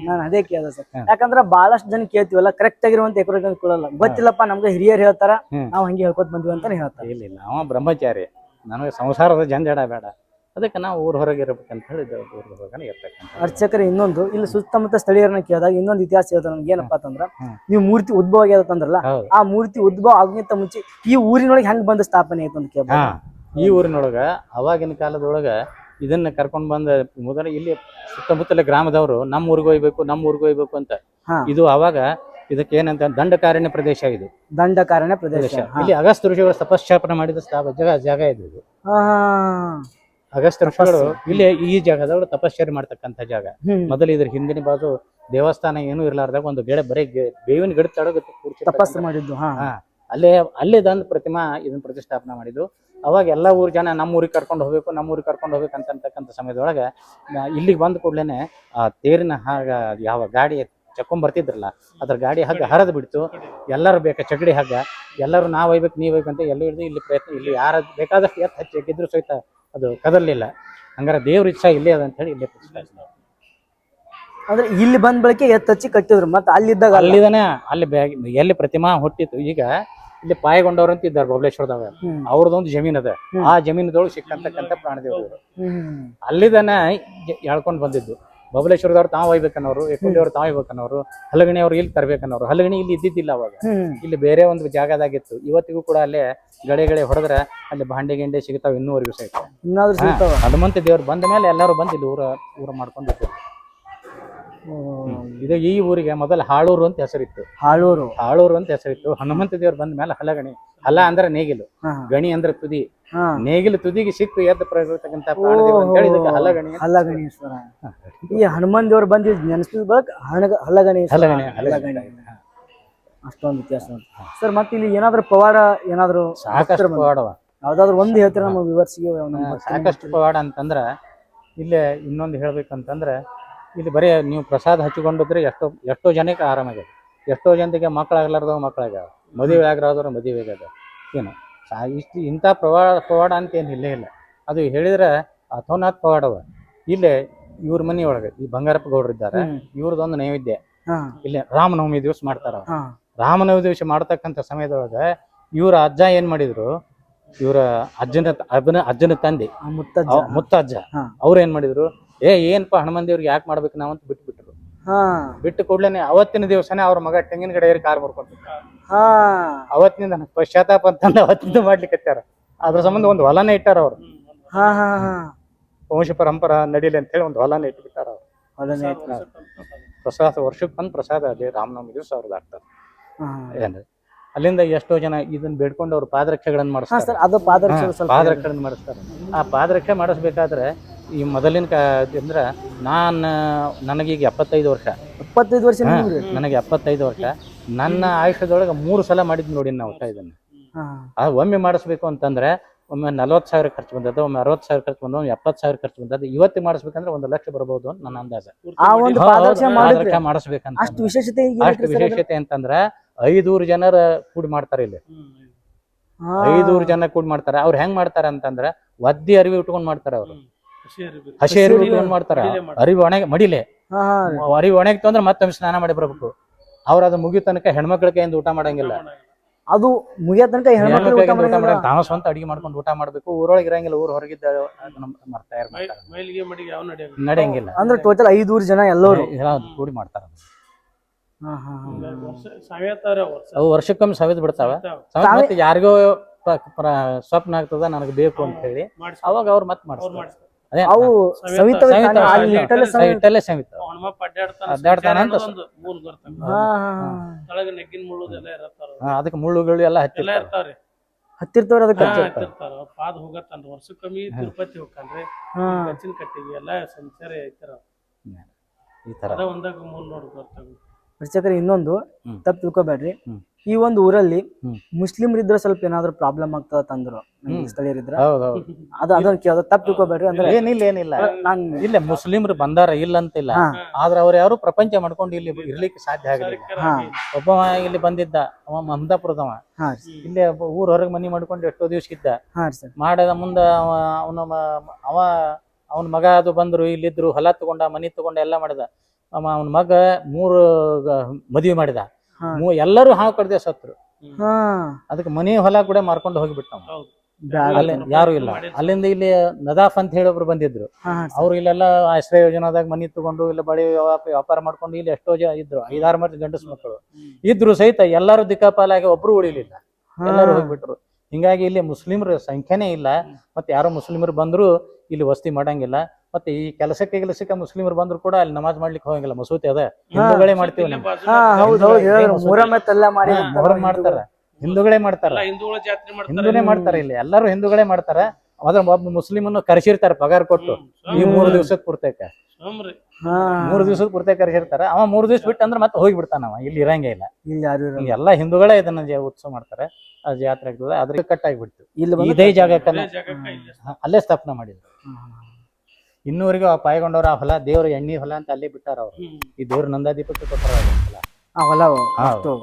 ನಾನು ಅದೇ ಕೇಳ್ದೆ ಸರ್. ಯಾಕಂದ್ರ ಬಹಳಷ್ಟು ಜನ ಕೇಳ್ತೀವಲ್ಲ ಕರೆಕ್ಟ್ ಆಗಿರುವಂತ ಎಕರೆ ಕೊಡಲ್ಲ. ಗೊತ್ತಿಲ್ಲಪ್ಪ ನಮ್ಗೆ ಹಿರಿಯರು ಹೇಳ್ತಾರ. ನಾವ್ ಹಂಗೆ ಹೇಳ್ಕೊತ ಬಂದ್ವಿ ಅಂತಾನೆ ಹೇಳ್ತಾರೆ.
ಇಲ್ಲ ಇಲ್ಲ. ಅವ ಬ್ರಹ್ಮಚಾರಿ. ನನಗೆ ಸಂಸಾರದ ಜಂಜಡ ಬೇಡ. ಅದಕ್ಕೆ ನಾವು ಊರ್ ಹೊರಗೆ ಇರಬೇಕಂತ ಹೇಳಿ ಊರ್ ಹೊರಗನೆ ಇರ್ತಕ್ಕಂಥ
ಅರ್ಚಕರ ಇನ್ನೊಂದು ಇಲ್ಲಿ ಸುತ್ತಮುತ್ತ ಸ್ಥಳೀಯರನ್ನ ಕೇಳಿದಾಗ ಇನ್ನೊಂದು ಇತಿಹಾಸ ಹೇಳ್ತಾರೆ ನಮ್ಗೆ ಏನಪ್ಪಾ ಅಂತಂದ್ರ. ನೀವು ಮೂರ್ತಿ ಉದ್ಭವ ಆಗ್ಯದಂದ್ರಲ್ಲ
ಹೌದು.
ಆ ಮೂರ್ತಿ ಉದ್ಭವ ಆಗಿಂತ ಮುಂಚೆ ಈ ಊರಿನೊಳಗೆ ಹೆಂಗ್ ಬಂದ ಸ್ಥಾಪನೆ ಆಯ್ತು ಅಂತ ಕೇಳ
ಈ ಊರಿನೊಳಗ ಅವಾಗಿನ ಕಾಲದೊಳಗ ಇದನ್ನ ಕರ್ಕೊಂಡ್ ಬಂದ ಮೊದಲ ಇಲ್ಲಿ ಸುತ್ತಮುತ್ತಲ ಗ್ರಾಮದವರು ನಮ್ಮ ಊರಿಗೆ ಹೋಗ್ಬೇಕು ನಮ್ಮ ಊರಿಗೆ ಹೋಗ್ಬೇಕು ಅಂತ. ಇದು ಅವಾಗ ಇದಕ್ಕೆ ಏನಂತ ದಂಡಕಾರಣ್ಯ ಪ್ರದೇಶ ಇದು.
ದಂಡಕಾರಣ್ಯ ಪ್ರದೇಶ.
ಇಲ್ಲಿ ಅಗಸ್ತ ಋಷಿಗಳು ತಪಶ್ಚಾಪನ ಮಾಡಿದ ಸ್ಥಾಪ ಜಾಗ ಜಾಗ ಇದು.
ಹಾ,
ಋಷಿಗಳು ಇಲ್ಲಿ ಈ ಜಾಗದವರು ತಪಶ್ಚರ್ಯ ಮಾಡ್ತಕ್ಕಂಥ ಜಾಗ. ಮೊದಲು ಇದ್ರ ಹಿಂದಿನ ಬಾಜು ದೇವಸ್ಥಾನ ಏನು ಇರ್ಲಾರ್ದಾಗ ಒಂದು ಗಿಡ ಬರೀ ಬೇವಿನ ಗಿಡ ತಡಗ
ತಪಸ್ಸು ಮಾಡಿದ್ದು ಹಾ.
ಅಲ್ಲೇ ಅಲ್ಲೇ ದಂದ ಪ್ರತಿಮಾ ಇದನ್ನ ಪ್ರತಿಷ್ಠಾಪನೆ ಮಾಡಿದ್ದು. ಅವಾಗ ಎಲ್ಲ ಊರ್ ಜನ ನಮ್ಮ ಊರಿಗೆ ಕರ್ಕೊಂಡು ಹೋಗ್ಬೇಕು ನಮ್ಮ ಊರಿಗೆ ಕರ್ಕೊಂಡು ಹೋಗ್ಬೇಕು ಅಂತಕ್ಕಂಥ ಸಮಯದೊಳಗೆ ಇಲ್ಲಿಗೆ ಬಂದ ಕೂಡಲೇ ಆ ತೇರಿನ ಹಾಗ ಯಾವ ಗಾಡಿ ಚಕ್ಕೊಂಡ್ ಬರ್ತಿದ್ರಲ್ಲ ಅದ್ರ ಗಾಡಿ ಹಗ್ಗ ಹರಿದು ಬಿಡ್ತು. ಎಲ್ಲರೂ ಬೇಕ ಚಗಡಿ ಹಗ್ಗ? ಎಲ್ಲರೂ ನಾವು ಒಯ್ಬೇಕು ನೀವು ಒಯ್ಬೇಕು ಅಂತ ಎಲ್ಲ ಹಿಡಿದು ಇಲ್ಲಿ ಪ್ರಯತ್ನ ಇಲ್ಲಿ ಯಾರ ಬೇಕಾದಷ್ಟು ಎತ್ತ ಹಚ್ಚಿ ಹಾಕಿದ್ರು ಸಹಿತ ಅದು ಕದರ್ಲಿಲ್ಲ. ಹಂಗಾರೆ ದೇವ್ರ ಇಚ್ಛಾ ಇಲ್ಲೇ ಅದ ಅಂತ ಹೇಳಿ ಇಲ್ಲೇ
ಅಂದ್ರೆ ಇಲ್ಲಿ ಬಂದ್ ಬಳಿಕೆ ಎತ್ತ ಹಚ್ಚಿ ಕಟ್ಟಿದ್ರು ಮತ್ತೆ ಅಲ್ಲಿದ್ದಾಗ ಅಲ್ಲ.
ಅಲ್ಲಿದಾನೆ ಅಲ್ಲಿ ಬ್ಯಾಗ್ ಎಲ್ಲಿ ಪ್ರತಿಮಾ ಹುಟ್ಟಿತ್ತು ಈಗ ಇಲ್ಲಿ ಪಾಯಗೊಂಡವ್ರು ಅಂತ ಇದ್ದಾರೆ ಬಬಲೇಶ್ವರದಾಗ. ಅವ್ರದೊಂದು ಜಮೀನ್ ಅದ. ಆ ಜಮೀನದೊಳಗೆ ಸಿಕ್ಕಂತಕ್ಕಂಥ ಪ್ರಾಣದೇವರು. ಅಲ್ಲಿದಾನ ಎಳ್ಕೊಂಡ್ ಬಂದಿದ್ದು. ಬಬಲೇಶ್ವರದವ್ರು ತಾವ್ ಒಯ್ಬೇಕನ್ನೋರು ಎಕ್ಕುಂಡಿಯವ್ರು ತಾವ್ ಒಯ್ಬೇಕನ್ನೋರು ಹಲಗಣಿ ಅವ್ರು ಇಲ್ಲಿ ತರ್ಬೇಕನ್ನೋರು. ಹಲಗಣಿ ಇಲ್ಲಿ ಇದ್ದಿದ್ದಿಲ್ಲ ಅವಾಗ. ಇಲ್ಲಿ ಬೇರೆ ಒಂದು ಜಾಗದಾಗಿತ್ತು. ಇವತ್ತಿಗೂ ಕೂಡ ಅಲ್ಲೇ ಗಳೆ ಗಳೆ ಹೊಡೆದ್ರೆ ಅಲ್ಲಿ ಭಾಂಡೆ ಗಿಂಡೆ ಸಿಗ್ತಾವ ಇನ್ನೂವರೆಗೂ ಸಹಿತ ಹನುಮಂತ ದೇವ್ರು ಬಂದ ಮೇಲೆ ಎಲ್ಲರೂ ಬಂದು ಇಲ್ಲಿ ಊರ ಊರ ಮಾಡ್ಕೊಂಡಿದ್ರು ಇದು ಈ ಊರಿಗೆ ಮೊದಲು ಹಾಳೂರು ಅಂತ ಹೆಸರಿತ್ತು.
ಹಾಳೂರು.
ಹಾಳೂರು ಅಂತ ಹೆಸರಿತ್ತು. ಹನುಮಂತ ದೇವ್ರು ಬಂದ ಮೇಲೆ ಹಲಗಣಿ. ಹಲ ಅಂದ್ರೆ ನೇಗಿಲು. ಗಣಿ ಅಂದ್ರೆ ತುದಿ. ನೇಗಿಲು ತುದಿಗೆ ಸಿಕ್ಕು ಎದ್ದು ಪ್ರಯೋಗಿರ್ತಕ್ಕಂಥ ಪ್ರಾಣದೇವರು ಅಂತ ಹೇಳಿ ಇದಕ್ಕೆ ಹಲಗಣಿ ಅಂತ
ಈ ಹನುಮಾನ್ ದೇವ್ರ ಬಂದು ನೆನೆಸಿದ ಬಳಕ ಹಣಗ
ಹಲಗಣಿ
ಅಷ್ಟೊಂದು ವ್ಯತ್ಯಾಸ ಸರ್ ಮತ್ತೆ ಇಲ್ಲಿ ಏನಾದ್ರು ಪವಾಡ ಏನಾದ್ರು
ಸಾಕಷ್ಟು ಪವಾಡವ.
ಯಾವ್ದಾದ್ರು ಒಂದು ಹೇಳ್ತೀರ ನಮ್ಮ ವಿವರ್ಸಿಗೆ
ಸಾಕಷ್ಟು ಪವಾಡ ಅಂತಂದ್ರ ಇಲ್ಲೇ ಇನ್ನೊಂದು ಹೇಳ್ಬೇಕಂತಂದ್ರೆ ಇಲ್ಲಿ ಬರೀ ನೀವು ಪ್ರಸಾದ ಹಚ್ಚಿಕೊಂಡಿದ್ರೆ ಎಷ್ಟೋ ಎಷ್ಟೋ ಜನಕ್ಕೆ ಆರಾಮಾಗಿದೆ ಎಷ್ಟೋ ಜನರಿಗೆ ಮಕ್ಕಳಾಗ್ಲಾರ್ದವ್ ಮಕ್ಕಳಾಗ್ಯಾವ ಮದುವೆ ಆಗ್ಲಾರ್ದವ್ರು ಮದುವೆ ಆಗ್ಯಾವ ಏನು? ಇಷ್ಟು ಇಂಥ ಪವಾಡ ಪವಾಡ ಅಂತ ಏನು ಇಲ್ಲೇ ಇಲ್ಲ. ಅದು ಹೇಳಿದ್ರೆ ಅಥೋನಾಥ್ ಪವಾಡವ ಇಲ್ಲೇ ಇವ್ರ ಮನೆ ಒಳಗೆ ಈ ಬಂಗಾರಪ್ಪ ಗೌಡ್ರು ಇದ್ದಾರೆ. ಇವ್ರದೊಂದು ನೈವೇದ್ಯ. ಇಲ್ಲ ರಾಮನವಮಿ ದಿವಸ ಮಾಡ್ತಾರ ರಾಮನವಮಿ ದಿವಸ ಮಾಡ್ತಕ್ಕಂಥ ಸಮಯದೊಳಗೆ ಇವ್ರ ಅಜ್ಜ ಏನ್ ಮಾಡಿದ್ರು? ಇವರ ಅಜ್ಜನ ಅಜ್ಜನ ಅಜ್ಜನ ತಂದೆ.
ಮುತ್ತಜ್ಜ.
ಅವ್ರ ಮುತ್ತಜ್ಜ.
ಹಾ.
ಅವ್ರು ಏನ್ ಮಾಡಿದ್ರು? ಏ ಏನ್ಪಾ ಹನುಮನ್ ದೇವ್ರಿಗೆ ಯಾಕೆ ಮಾಡ್ಬೇಕು ನಾವಂತ ಬಿಟ್ಬಿಟ್ರು.
ಹಾ.
ಬಿಟ್ಟು ಕೂಡ್ಲೇನೆ ಅವತ್ತಿನ ದಿವಸನೇ ಅವ್ರ ಮಗ ತೆಂಗಿನ ಕಡೆ ಏರಿ ಕಾರ್ ಬರ್ಕೊಂಡು
ಹಾ.
ಅವತ್ತಿನಿಂದ ನನಗ್ ಪಶ್ಚಾತ್ತಾಪ ಅಂತಂದ ಅವತ್ತಿಂದ ಮಾಡ್ಲಿಕ್ಕೆ ಅದ್ರ ಸಂಬಂಧ ಒಂದು ಹೊಲನೇ ಇಟ್ಟಾರ ಅವ್ರು.
ಹಾ ಹಾ ಹಾ.
ವಂಶ ಪರಂಪರ ನಡೀಲಿ ಅಂತ ಹೇಳಿ ಒಂದು ಹೊಲನೇ ಇಟ್ಬಿಟ್ಟಾರ ಅವ್ರು.
ಅದನ್ನೇ
ಪ್ರಸಾದ ವರ್ಷಕ್ಕೆ ಬಂದು ಪ್ರಸಾದ ಅಲ್ಲಿ ರಾಮನವಮಿ ದಿವಸ ಅವ್ರದ್ದು ಆಗ್ತದೆ
ಹಾ.
ಏನ್ರಿ? ಅಲ್ಲಿಂದ ಎಷ್ಟೋ ಜನ ಇದನ್ನ ಬೇಡ್ಕೊಂಡು ಅವ್ರು ಪಾದರಕ್ಷೆಗಳನ್ನ
ಹಾ
ಮಾಡಿಸ್ತಾರೆ
ಸರ್ ಅದು ಪಾದರಕ್ಷೆ ಸ್ವಲ್ಪ
ಪಾದರಕ್ಷೆಗಳನ್ನ ಮಾಡಿಸ್ತಾರೆ. ಆ ಪಾದರಕ್ಷೆ ಮಾಡಿಸ್ಬೇಕಾದ್ರೆ ಈ ಮೊದಲಿನ ಕಾ ಅಂದ್ರೆ ನಾನು ನನಗೀಗ ಎಪ್ಪತ್ತೈದು ವರ್ಷ.
ಎಪ್ಪತ್ತೈದು ವರ್ಷ
ನನಗೆ ಎಪ್ಪತ್ತೈದು ವರ್ಷ. ನನ್ನ ಆಯುಷ್ಯದೊಳಗೆ ಮೂರು ಸಲ ಮಾಡಿದ್ ನೋಡಿ ನಾವು ಒಟ್ಟ ಇದನ್ನ
ಹಾ.
ಒಮ್ಮೆ ಮಾಡಿಸ್ಬೇಕು ಅಂತಂದ್ರೆ ಒಮ್ಮೆ ನಲ್ವತ್ತು ಸಾವಿರ ಖರ್ಚು ಬಂದದ್ದು ಒಮ್ಮೆ ಅರವತ್ತು ಸಾವಿರ ಖರ್ಚು ಬಂದದ್ದು ಒಮ್ಮೆ ಎಪ್ಪತ್ತು ಸಾವಿರ ಖರ್ಚು ಬಂದದ್ದು ಇವತ್ತು ಮಾಡಿಸ್ಬೇಕಂದ್ರೆ ಒಂದು ಲಕ್ಷ ಬರಬಹುದು ಅಂತ ನನ್ನ ಅಂದಾಜ.
ಆ ಒಂದು
ಹೌದು,
ಪಾದರಕ್ಷೆ ಮಾಡಿದ್ರೆ
ಪಾದರಕ್ಷೆ ಮಾಡಿಸ್ಬೇಕಂತ
ಅಷ್ಟು ವಿಶೇಷತೆ
ಅಷ್ಟು
ಏನೈತ್ರಿ ಸರ್ ಅದು?
ವಿಶೇಷತೆ ಅಂತಂದ್ರ ಐದೂರು ಜನರ ಕೂಡಿ ಮಾಡ್ತಾರೆ ಇಲ್ಲಿ.
ಹಾ.
ಐದೂರು ಜನ ಕೂಡಿ ಮಾಡ್ತಾರೆ. ಅವ್ರು ಹೆಂಗ್ ಮಾಡ್ತಾರ ಅಂತಂದ್ರ ಒದ್ದಿ ಅರಿವಿ ಉಟ್ಕೊಂಡ್ ಮಾಡ್ತಾರ ಅವ್ರು. ಹಸಿ ಅರಿವು ಉಟ್ಕೊಂಡ್ ಮಾಡ್ತಾರ? ಅರಿವಿ ಒಣಗ ಮಡಿಲೆ. ಅರಿವು ಒಣಗಿತ್ತು ಅಂದ್ರೆ ಮತ್ತೊಮ್ಮೆ ಸ್ನಾನ ಮಾಡಿ ಬರ್ಬೇಕು. ಅವ್ರ ಅದು ಮುಗಿಯೋ ತನಕ ಹೆಣ್ಮಕ್ಳ ಕೈಯಿಂದ ಊಟ ಮಾಡಂಗಿಲ್ಲ.
ಅದು ಮುಗಿಯೋ ತನಕ ಹೆಣ್ಮಕ್ಳು ಊಟ ಮಾಡಂಗಿಲ್ಲ.
ತಾವು ಸ್ವಂತ ಅಡಿಗೆ ಮಾಡ್ಕೊಂಡು ಊಟ ಮಾಡ್ಬೇಕು. ಊರೊಳಗೆ ಇರಂಗಿಲ್ಲ. ಊರ್ ಹೊರಗಿದ್ದ ಅದನ್ನ ಮ- ತಯಾರ್
ಮೈಲಿಗೆ ಮಡಿಗೆ ಯಾವ
ನಡೆಯಂಗಿಲ್ಲ.
ಅಂದ್ರೆ ಟೋಟಲ್ ಐದೂರು ಜನ ಎಲ್ಲರೂ.
ಎಲ್ಲ ಕೂಡಿ ಮಾಡ್ತಾರ
ಹಾ ಹಾ ಹಾ.
ವರ್ಷ ಸಾವ್ಯಾತಾರ ವರ್ಷ.
ಅವು ವರ್ಷಕ್ಕೊಮ್ಮೆ ಸವೆದ್ ಬಿಡ್ತಾವ. ಮತ್ತೆ ಯಾರಿಗೋ ಪ- ಪ್ರ- ಸ್ವಪ್ನ ಆಗ್ತದ ನನಗೆ ಬೇಕು ಅಂತ ಹೇಳಿ. ಅವಾಗ ಅವ್ರು ಮತ್ತೆ. ಅದೇ
ಅವು
ಸವಿತ-
ಸವಿತವೆ
ಸವಿತ-
ತಾನೇ, ಅಲ್ಲಿ
ಸವಿತ-
ಇಟ್ಟಲ್ಲೇ ಸವಿ-
ಇಟ್ಟಲ್ಲೇ ಸವಿತ.
ಹನುಮಪ್ಪ ಅಡ್ಡಾಡ್ತಾನ
ಅಡ್ಡಾಡ್ತಾನ ಅಂತ
ಒಂದು ಮೂಲ ಬರ್ತಾವ
ಹಾ ಹಾ ಹಾ.
ತಳಗ ನೆಗ್ಗಿನ ಮುಳ್ಳುದೆಲ್ಲ ಇರತ್ತಾರ
ಹಾ, ಅದಕ್ಕೆ ಮುಳ್ಳುಗಳು ಎಲ್ಲ
ಎಲ್ಲ
ಹತ್ತಿರ್ತಾವ
ಇರ್ತಾವ್ರಿ.
ಹತ್ತಿರ್ತವ್ರ ಅದಕ್ಕೆ
ಹಾ, ಇರ್ತಾರ ಪಾದ ವರ್ಷ ವರ್ಷಕ್ಕೊಮ್ಮೆ ತಿರುಪತಿ ಹೋಗ್ತಾನ್ರಿ.
ಹಾ.
ಕಚ್ಚಿನ ಕಟ್ಟಿಗೆ ಎಲ್ಲ ಸಂಚಾರ ಐತಾರ
ಈ ತರ.
ಅದ ಒಂದಾಗ ಮೂಲ ನೋಡಿ ಬರ್ತಾವ
ಅರ್ಚಕರೇ ಇನ್ನೊಂದು
ತಪ್
ತಪ್ಪು ತಿಳ್ಕೊಬೇಡ್ರಿ.
ಹ್ಮ್.
ಈ ಒಂದು ಊರಲ್ಲಿ. ಮುಸ್ಲಿಮ್ರಿದ್ರೆ ಸ್ವಲ್ಪ ಏನಾದ್ರು ಪ್ರಾಬ್ಲಮ್ ಆಗ್ತದ ತಂದ್ರು ಸ್ಥಳೀಯರಿದ್ರೆ? ಅದು ಅದನ್ನ ಕೇಳ್ದ ತಪ್ಪು ತಿಳ್ಕೊಬೇಡ್ರಿ ಅಂದ್ರೆ
ಏನಿಲ್ಲ ಏನಿಲ್ಲ.
ನಾನ್
ಇಲ್ಲ ಮುಸ್ಲಿಮ್ರು ಬಂದಾರ ಇಲ್ಲ ಅಂತಿಲ್ಲ. ಆದ್ರೆ ಅವ್ರು ಯಾರು ಪ್ರಪಂಚ ಮಾಡ್ಕೊಂಡು ಇಲ್ಲಿ ಇರ್ಲಿಕ್ಕೆ ಸಾಧ್ಯ ಆಗಲಿಲ್ಲ.
ಹಾ
ಒಬ್ಬ ಇಲ್ಲಿ ಬಂದಿದ್ದ ಅವ ಮಮದಾಪುರದವ ಇಲ್ಲೇ ಊರ್ ಹೊರಗೆ ಮನಿ ಮಾಡ್ಕೊಂಡು ಎಷ್ಟೋ ದಿವ್ಸ ಇದ್ದ.
ಹಾ ಸರ್.
ಮಾಡದ ಮುಂದ ಅವ ಅವನ ಅವ ಅವನ ಮಗ ಅದು ಬಂದ್ರು ಇಲ್ಲಿದ್ರು ಹೊಲ ತಗೊಂಡ ಮನಿ ತಗೊಂಡ ಎಲ್ಲ ಮಾಡಿದ. ಅವ ಅವನ ಮಗ ಮೂರು ಮದುವೆ ಮಾಡಿದ. ಮೂ ಎಲ್ಲರೂ ಹಾವು ಕಡ್ದೆ ಸತ್ರು.
ಹಾ.
ಅದಕ್ಕೆ ಮನೆ ಹೊಲ ಕೂಡ ಮಾರ್ಕೊಂಡು ಹೋಗಿಬಿಟ್ಟ ಅಲ್ಲಿ ಯಾರು ಇಲ್ಲ. ಅಲ್ಲಿಂದ ಇಲ್ಲಿ ನದಾಫ್ ಅಂತ ಹೇಳಿ ಒಬ್ರು ಬಂದಿದ್ರು.
ಹಾ
ಅವ್ರು ಇಲ್ಲೆಲ್ಲ ಆಶ್ರಯ ಯೋಜನಾದಾಗ ಮನಿ ತಗೊಂಡು ಇಲ್ಲ ಬಳಿ ವ್ಯಾಪ- ವ್ಯಾಪಾರ ಮಾಡ್ಕೊಂಡು ಇಲ್ಲಿ ಎಷ್ಟೋ ಜನ ಇದ್ರು. ಐದಾರು ಮಂದಿ ಗಂಡಸ್ ಮಕ್ಕಳು. ಇದ್ರು ಸಹಿತ ಎಲ್ಲರೂ ದಿಕ್ಕಾಪಾಲಾಗಿ ಒಬ್ರು ಉಳಿಲಿಲ್ಲ. ಎಲ್ಲರೂ ಹೋಗ್ಬಿಟ್ರು. ಹಿಂಗಾಗಿ ಇಲ್ಲಿ ಮುಸ್ಲಿಮರ ಸಂಖ್ಯೆನೇ ಇಲ್ಲ. ಮತ್ತೆ ಯಾರೋ ಮುಸ್ಲಿಮರು ಬಂದ್ರು ಇಲ್ಲಿ ವಸತಿ ಮಾಡಂಗಿಲ್ಲ. ಮತ್ತೆ ಈ ಕೆಲಸಕ್ಕೆ ಕೆಲಸಕ್ಕೆ ಮುಸ್ಲಿಮರು ಬಂದ್ರು ಕೂಡ ಅಲ್ಲಿ ನಮಾಜ್ ಮಾಡ್ಲಿಕ್ಕೆ ಹೋಗಂಗಿಲ್ಲ ಮಸೂತಿ ಅದ. ಹಿಂದೂಗಳೇ ಮಾಡ್ತೀವಿ ನಾವು.
ಹಾ ಹೌದ್ ಹೌದ್ ಹೇಳಿದ್ರು ಮೂರಮ್ಮೆತ್ತೆಲ್ಲ ಮಾಡಿ
ಹಾ, ಮೊಹರಂ ಮಾಡ್ತಾರ. ಹಿಂದೂಗಳೇ ಮಾಡ್ತಾರ.
ಎಲ್ಲ ಹಿಂದೂಗಳ ಜಾತ್ರೆ ಮಾಡ್ತಾರೆ.
ಹಿಂದೂನೇ ಮಾಡ್ತಾರೆ ಇಲ್ಲಿ. ಎಲ್ಲರೂ ಹಿಂದೂಗಳೇ ಮಾಡ್ತಾರ. ಅದ್ರ ಒಬ್ಬ ಮುಸ್ಲಿಮನ್ನು ಕರೆಸಿರ್ತಾರ ಪಗಾರ ಕೊಟ್ಟು. ಈ ಮೂರು ದಿವಸಕ್ಕೆ ಪೂರ್ತೇಕ.
ಮೂರ್
ಹಾ.
ಮೂರು ದಿವಸಕ್ಕೆ ಪೂರ್ತಿ ಕರೆಸಿರ್ತಾರ. ಅವ ಮೂರು ದಿವಸ ಬಿಟ್ಟು ಅಂದ್ರೆ ಮತ್ತೆ ಹೋಗಿ ಬಿಡ್ತಾನ ಅವ. ಇಲ್ಲಿ ಇರಂಗೇ ಇಲ್ಲ.
ಇಲ್ಲಿ ಯಾರು ಇರಲ್ಲ.
ಎಲ್ಲ ಹಿಂದೂಗಳೇ ಇದನ್ನ ಜ- ಉತ್ಸವ ಮಾಡ್ತಾರೆ. ಆ ಜಾತ್ರೆ ಆಗ್ತದೆ. ಅದ್ರ ಆಗಿಬಿಡ್ತು
ಇಲ್ಲಿ ಬಂದು
ಇದೇ ಜಾಗಕ್ಕೆ
ಇದೇ ಜಾಗಕ್ಕ
ಅಲ್ಲೇ ಸ್ಥಾಪನೆ ಮಾಡಿದ್ರು. ಇನ್ನೂವರೆಗೂ ಆ ಪಾಯ್ಗೊಂಡವ್ರ ಆ ಹೊಲ ದೇವ್ರ ಎಣ್ಣಿ ಹೊಲ ಅಂತ ಅಲ್ಲೇ ಬಿಟ್ಟಾರ ಅವ್ರು. ಈ ದೇವ್ರ ನಂದಾದೀಪಕ್ಕೆ ಕೊಟ್ಟಾರ ಅವ್ರ ಹೊಲ.
ಆ ಹೊಲ ಅಷ್ಟು.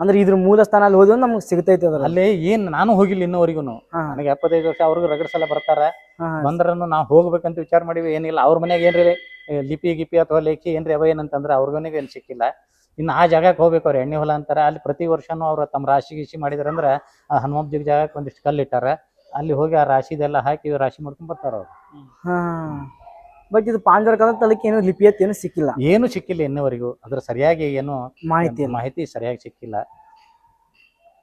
ಅಂದ್ರೆ ಇದ್ರ ಮೂಲ ಸ್ಥಾನ ಅಲ್ಲಿ ಹೋದ್ರೆ ನಮ್ಗೆ ಸಿಗ್ತೈತೆ ಅದ್ರ
ಅಲ್ಲಿ ಏನ್ ನಾನು ಹೋಗಿಲ್ಲ ಇನ್ನೂವರೆಗೂ
ಹಾ.
ನನಗೆ ಎಪ್ಪತ್ತೈದು ವರ್ಷ ಅವ್ರಿಗೂ ರಗಡ್ ಸಲ ಬರ್ತಾರ.
ಹಾ.
ಬಂದ್ರನು ನಾವು ಹೋಗ್ಬೇಕಂತ ವಿಚಾರ ಮಾಡಿವಿ ಏನಿಲ್ಲ. ಅವ್ರ ಮನೆಗೆ ಏನ್ರಿ ಏ, ಲಿಪಿ ಗಿಪಿ ಅಥವಾ ಲೇಖಿ ಏನ್ರಿ ಅವ ಏನಂತಂದ್ರೆ ಅವ್ರಿಗನಿಗೆ ಏನ್ ಸಿಕ್ಕಿಲ್ಲ. ಇನ್ನು ಆ ಜಾಗಕ್ಕೆ ಹೋಗ್ಬೇಕು ಅವ್ರ. ಎಣ್ಣೆ ಹೊಲ ಅಂತಾರ. ಅಲ್ಲಿ ಪ್ರತಿ ವರ್ಷನೂ ಅವ್ರ ತಮ್ಮ ರಾಶಿ ಗೀಶಿ ಮಾಡಿದ್ರಂದ್ರ ಆ ಹನುಮಪ್ಪ ಜಾಗಕ್ಕೆ ಒಂದಿಷ್ಟು ಕಲ್ಲು ಇಟ್ಟಾರ ಅಲ್ಲಿ ಹೋಗಿ ಆ ರಾಶಿದೆಲ್ಲ ಹಾಕಿ ರಾಶಿ ಮಾಡ್ಕೊಂಡ್ ಬರ್ತಾರ ಅವ್ರು.
ಹಾ. ಬಟ್ ಇದು ಪಾಂಜರಕದ ತಲಕ್ಕೆ ಏನು ಲಿಪಿ ಅಂತ ಏನು ಸಿಕ್ಕಿಲ್ಲ.
ಏನು ಸಿಕ್ಕಿಲ್ಲ ಇನ್ನವರೆಗೂ. ಅದ್ರ ಸರಿಯಾಗಿ ಏನು
ಮಾಹಿತಿ ಇಲ್ಲ.
ಮಾಹಿತಿ ಸರಿಯಾಗಿ ಸಿಕ್ಕಿಲ್ಲ.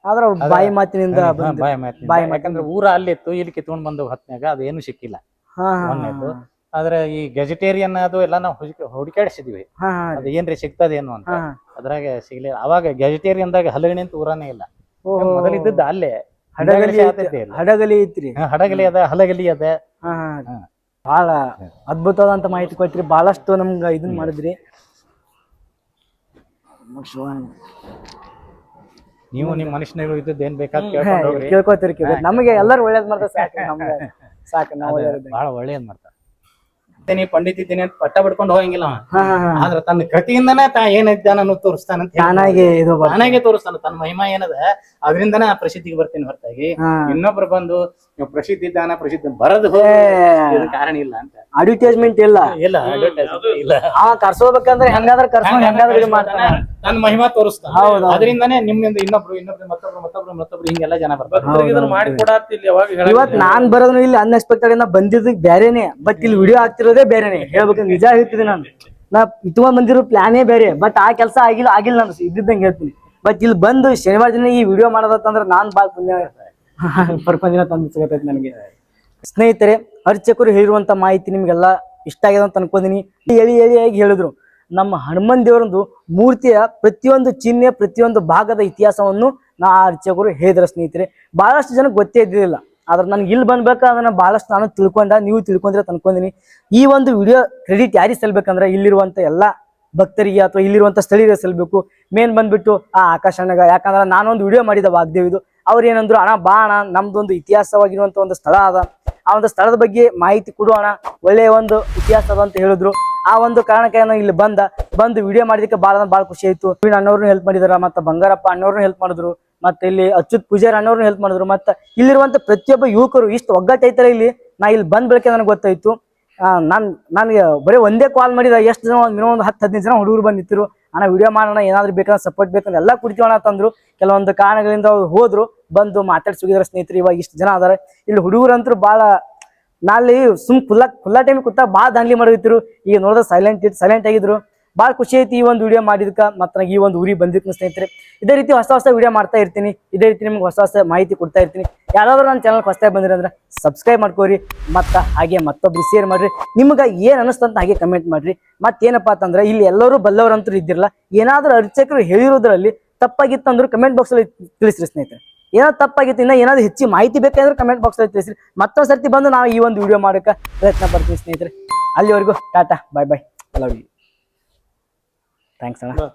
ಆದ್ರ ಅವ್ರ ಬಾಯಿ ಮಾತಿನಿಂದ
ಹಾ,
ಬಂದ
ಬಾಯಿ ಮಾತಿನಿಂದ.
ಬಾಯಿ ಮಾತಿನಿಂದ.
ಯಾಕಂದ್ರೆ ಊರ ಅಲ್ಲಿತ್ತು ಇಲ್ಲಿ ಕಿತ್ಕೊಂಡ್ ಬಂದು ಹೊತ್ನ್ಯಾಗ ಅದೇನು ಸಿಕ್ಕಿಲ್ಲ.
ಹಾ ಹಾ
ಒಂದ್ನೇದು. ಆದ್ರೆ ಈ ಗೆಜಿಟೇರಿಯನ್ ಅದು ಎಲ್ಲ ನಾವು ಹುಡುಕ- ಹುಡುಕಾಡಿಸಿದ್ವಿ
ಹಾ ಹಾ
ಅದು ಏನ್ರಿ ಸಿಗ್ತದೇನು ಅಂತ.
ಹಾ
ಅದ್ರಾಗ ಸಿಗ್ಲಿಲ್ಲ. ಅವಾಗ ಗೆಜಿಟೇರಿಯನ್ದಾಗ ಹಲಗಣಿ ಅಂತ ಊರನೇ ಇಲ್ಲ. ಮೊದಲಿದ್ದ ಅಲ್ಲೇ.
ಹಡಗಲಿ
ಆತೈತಿ.
ಹಡಗಲಿ ಐತ್ರಿ.
ಹಾ, ಹಡಗಲಿ ಅದ ಹಲಗಲಿ ಅದ.
ಹಾ. ಬಹಳ ಅದ್ಭುತವಾದಂತ ಮಾಹಿತಿ ಕೊಟ್ರಿ. ಬಹಳಷ್ಟು ನಮ್ಗ ಇದನ್ ಮಾಡಿದ್ರಿ.
ನೀವು ನಿಮ್ ಮನುಷ್ಯನಿಗೂ ಇದ್ದದ್ದು ಏನ್ ಬೇಕಾದ್ ಕೇಳ್ಕೊಂಡು ಹೋಗ್ರಿ.
ಕೇಳ್ಕೊತೀರಿ ಕೇಳ್ಕೊತೀರಿ. ನಮಗೆ ಎಲ್ಲರೂ ಒಳ್ಳೇದ್ ಮಾಡ್ತಾರೆ ಸಾಕು ನಮ್ಗೆ. ಸಾಕು ನಾವು ಒಳ್ಳೇದ್
ಬಹಳ ಒಳ್ಳೇದ್ ಮಾಡ್ತಾರ. ಇದ್ದೀನಿ ಪಂಡಿತ್ ಇದ್ದೀನಿ ಅಂತ ಪಟ್ಟ ಬಿಡ್ಕೊಂಡು ಹೋಗಂಗಿಲ್ಲ ಅವ.
ಹಾ ಹಾ ಹಾ.
ಆದ್ರ ತನ್ನ ಕೃತಿಯಿಂದನೇ ತಾ ಏನಿದ್ದಾನ ಅನ್ನೋದು ತೋರಿಸ್ತಾನಂತ ಹೇಳಿ.
ತಾನಾಗಿ ಇದು ಬರ್-
ತಾನಾಗೆ ತೋರಿಸ್ತಾನ. ತನ್ನ ಮಹಿಮಾ ಏನದ? ಅದರಿಂದನೇ ಆ ಪ್ರಸಿದ್ಧಿಗೆ ಬರ್ತೀನಿ ಹೊರತಾಗಿ.
ಹಾ.
ಇನ್ನೊಬ್ರು ಬಂದು ನೀವು ಪ್ರಸಿದ್ಧಿ ಇದ್ದಾನ ಪ್ರಸಿದ್ಧಿ ಬರದು ಕಾರಣ ಇಲ್ಲ ಅಂತ.
ಅಡ್ವರ್ಟೈಸ್ಮೆಂಟ್ ಇಲ್ಲ.
ಇಲ್ಲ advertisement ಇಲ್ಲ.
ಆ ಕರ್ಸೋಬೇಕಂದ್ರೆ ಹೆಂಗಾದ್ರೆ ಕರ್ಸೋ ಹೆಂಗಾದ್ರೆ ಇದು ಮಾಡ್ತಾನ.
ತನ್ನ ಮಹಿಮಾ ತೋರಿಸ್ತಾನೆ
ಹೌದು.
ಅದರಿಂದನೇ ನಿಮ್ಮಿಂದ ಇನ್ನೊಬ್ರು ಇನ್ನೊಬ್ರು ಮತ್ತೊಬ್ರು ಮತ್ತೊಬ್ರು ಮತ್ತೊಬ್ರು ಹಿಂಗೆಲ್ಲ ಜನ ಬರ್ತಾರೆ.
ಭಕ್ತರಿಗೆ ಇದನ್ನ ಮಾಡಿ ಕೊಡತ್ತಿಲ್ಲ ಯಾವಾಗ
ಇವತ್ ನಾನ್ ಬರೋದು ಇಲ್ಲಿ ಅನ್ಎಕ್ಸ್ಪೆಕ್ಟೆಡ್ ಇಂದ ಬಂದಿದ್ದು ಬೇರೆನೆ ಬಟ್ ಇಲ್ಲಿ ವಿಡಿಯೋ ಆಗ್ತಿರೋದೇ ಬೇರೆನೆ. ಹೇಳ್ಬೇಕು ನಿಜ ಹೇಳ್ತಿದ್ದೀನಿ ನಾನು. ನಾ ಇಟ್ಕೊಂಡ್ ಬಂದಿರೋ ಪ್ಲಾನೇ ಬೇರೆ ಬಟ್ ಆ ಕೆಲಸ ಆಗಿಲ್ಲ ಆಗಿಲ್ಲ ನಾನು. ಇದ್ದಿದ್ದಂಗೆ ಹೇಳ್ತೀನಿ. ಬಟ್ ಇಲ್ಲಿ ಬಂದು ಶನಿವಾರ ದಿನ ಈ ವಿಡಿಯೋ ಮಾಡೋದಂದ್ರೆ ನಾನ್ ಬಾಳ್ ಪುಣ್ಯ ಪರ್ಕೊಂಡಿನ ತಂದು ಸಿಗತೈತಿ ನನಗೆ. ಸ್ನೇಹಿತರೆ ಅರ್ಚಕರು ಹೇಳಿರುವಂತ ಮಾಹಿತಿ ನಿಮ್ಗೆಲ್ಲ ಇಷ್ಟ ಆಗಿದೆ ಅಂತ ಅನ್ಕೊಂಡಿನಿ. ಎಳಿ ಎಳಿಯಾಗಿ ಹೇಳಿದ್ರು. ನಮ್ಮ ಹನುಮನ್ ದೇವರೊಂದು ಮೂರ್ತಿಯ ಪ್ರತಿಯೊಂದು ಚಿಹ್ನೆ, ಪ್ರತಿಯೊಂದು ಭಾಗದ ಇತಿಹಾಸವನ್ನು ನಾ ಅರ್ಚಕರು ಹೇಳಿದ್ರ ಸ್ನೇಹಿತರೆ. ಬಹಳಷ್ಟು ಜನಕ್ಕೆ ಗೊತ್ತೇ ಇದ್ದಿರಲಿಲ್ಲ. ಆದ್ರೆ ನನ್ಗೆ ಇಲ್ಲಿ ಬಂದ್ಬೇಕು ಅದನ್ನ ಬಹಳಷ್ಟು ನಾನು ತಿಳ್ಕೊಂಡ, ನೀವು ತಿಳ್ಕೊಂಡ್ರೆ ತಂದ್ಕೊಂಡಿನಿ ಈ ಒಂದು ವಿಡಿಯೋ ಕ್ರೆಡಿಟ್ ಯಾರಿಗೆ ಸಲ್ಬೇಕಂದ್ರೆ ಇಲ್ಲಿರುವಂತ ಎಲ್ಲ ಭಕ್ತರಿಗೆ ಅಥವಾ ಇಲ್ಲಿರುವಂತ ಸ್ಥಳೀಯರಿಗೆ ಸಲ್ಬೇಕು. ಮೇನ್ ಬಂದ್ಬಿಟ್ಟು ಆ ಆಕಾಶ ಅಣ್ಣಗ ಯಾಕಂದ್ರೆ ನಾನೊಂದು ವಿಡಿಯೋ ಮಾಡಿದ ವಾಗ್ದೇವಿದು ಅವ್ರು ಏನಂದ್ರು, ಅಣ್ಣ, ಬಾ ಅಣ್ಣ, ನಮ್ದೊಂದು ಇತಿಹಾಸವಾಗಿರುವಂತ ಒಂದು ಸ್ಥಳ ಅದ. ಆ ಒಂದು ಸ್ಥಳದ ಬಗ್ಗೆ ಮಾಹಿತಿ ಕೊಡು ಅಣ್ಣ. ಒಳ್ಳೆಯ ಒಂದು ಇತಿಹಾಸ ಅದ ಅಂತ ಹೇಳಿದ್ರು. ಆ ಒಂದು ಕಾರಣಕ್ಕೆ ನಾನು ಇಲ್ಲಿ ಬಂದ, ಬಂದು ವಿಡಿಯೋ ಮಾಡಿದಕ್ಕೆ ಭಾಳ ಭಾಳ ಖುಷಿ ಆಯ್ತು. ಪ್ರವೀಣ್ ಅಣ್ಣವ್ರನ್ನ ಹೆಲ್ಪ್ ಮಾಡಿದಾರ, ಮತ್ತೆ ಬಂಗಾರಪ್ಪ ಅಣ್ಣವ್ರನ್ನ ಹೆಲ್ಪ್ ಮಾಡಿದ್ರು, ಮತ್ತೆ ಇಲ್ಲಿ ಅಚ್ಯುತ್ ಪೂಜಾರಿ ಅಣ್ಣವ್ರನ್ನ ಹೆಲ್ಪ್ ಮಾಡಿದ್ರು, ಮತ್ತೆ ಇಲ್ಲಿರುವಂತ ಪ್ರತಿಯೊಬ್ಬ ಯುವಕರು ಇಷ್ಟು ಒಗ್ಗಟ್ಟೈತಾರೆ ಇಲ್ಲಿ, ನಾ ಇಲ್ಲಿ ಬಂದ್ ಬೆಳಕೆ ನನಗೆ ಗೊತ್ತಾಯ್ತು. ನಾನು, ನಾನ್ ನನಗೆ ಬರೀ ಒಂದೇ ಕಾಲ್ ಮಾಡಿದ, ಎಷ್ಟು ಜನ ಒಂದು ಹತ್ತು, ಹದಿನೈದು ಜನ ಹುಡುಗರು ಬಂದಿತ್ತು ಅಣ್ಣ ವಿಡಿಯೋ ಮಾಡೋಣ, ಏನಾದ್ರು ಬೇಕಂದ್ರೆ ಸಪೋರ್ಟ್ ಬೇಕಂದ್ರೆ ಎಲ್ಲ ಕುಡಿತೀವಣ ಅಂತಂದ್ರು ಕೆಲವೊಂದು ಕಾರಣಗಳಿಂದ ಅವ್ರು ಹೋದ್ರು, ಬಂದು ಮಾತಾಡ್ಸೋಗಿದಾರೆ ಸ್ನೇಹಿತರು, ಇವಾಗ ಇಷ್ಟು ಜನ ಅದಾರೆ. ಇಲ್ಲಿ ಹುಡುಗರಂತೂ ಭಾಳ ನಾಲ್ಲಿ ಸುಮ್ ಖುಲ್ಲಾ ಖುಲ್ಲಾ ಟೈಮ್ ಕೂತ ಭಾಳ ದಾಂಡ್ಲಿ ಮಾಡಿದ್ರು ಈಗ ನೋಡಿದ್ರೆ ಸೈಲೆಂಟ್ ಸೈಲೆಂಟ್ ಆಗಿದ್ರು. ಭಾಳ ಖುಷಿ ಐತಿ ಈ ಒಂದು ವಿಡಿಯೋ ಮಾಡಿದ್ಕ ಮತ್ತು ಈ ಒಂದು ಊರಿಗೆ ಬಂದಿತ್ತು ಸ್ನೇಹಿತರೆ. ಇದೇ ರೀತಿ ಹೊಸ ಹೊಸ ವಿಡಿಯೋ ಮಾಡ್ತಾ ಇರ್ತೀನಿ. ಇದೇ ರೀತಿ ನಿಮ್ಗೆ ಹೊಸ ಹೊಸ ಮಾಹಿತಿ ಕೊಡ್ತಾ ಇರ್ತೀನಿ. ಯಾರಾದರೂ ನನ್ನ ಚಾನಲ್ ಹೊಸದಾಗಿ ಬಂದಿರಿ ಅಂದ್ರೆ ಸಬ್ಸ್ಕ್ರೈಬ್ ಮಾಡ್ಕೋರಿ. ಮತ್ತು ಹಾಗೆ ಮತ್ತೊಬ್ರು ಶೇರ್ ಮಾಡಿರಿ. ನಿಮ್ಗೆ ಏನು ಅನಿಸ್ತಂತ ಹಾಗೆ ಕಮೆಂಟ್ ಮಾಡ್ರಿ. ಮತ್ತೇನಪ್ಪ ಅಂತಂದ್ರೆ ಇಲ್ಲಿ ಎಲ್ಲರೂ ಬಲ್ಲವರಂತೂ ಇದ್ದಿರಲ್ಲ. ಏನಾದರೂ ಅರ್ಚಕರು ಹೇಳಿರೋದ್ರಲ್ಲಿ ತಪ್ಪಾಗಿತ್ತಂದ್ರೂ ಕಮೆಂಟ್ ಬಾಕ್ಸಲ್ಲಿ ತಿಳಿಸ್ರಿ ಸ್ನೇಹಿತರೆ. ಏನೋ ತಪ್ಪಾಗಿತ್ತು, ಇನ್ನ ಏನಾದ್ರು ಹೆಚ್ಚು ಮಾಹಿತಿ ಬೇಕಾದ್ರೆ ಕಮೆಂಟ್ ಬಾಕ್ಸ್ ತಿಳಿಸ್ರಿ. ಮತ್ತೊಂದು ಸರ್ತಿ ಬಂದು ನಾವು ಈ ಒಂದು ವಿಡಿಯೋ ಮಾಡಕ್ಕೆ ಪ್ರಯತ್ನ ಪಡ್ತೀವಿ ಸ್ನೇಹಿತರೆ. ಅಲ್ಲಿವರೆಗೂ tata bye bye love you thanks ಅಣ್ಣ.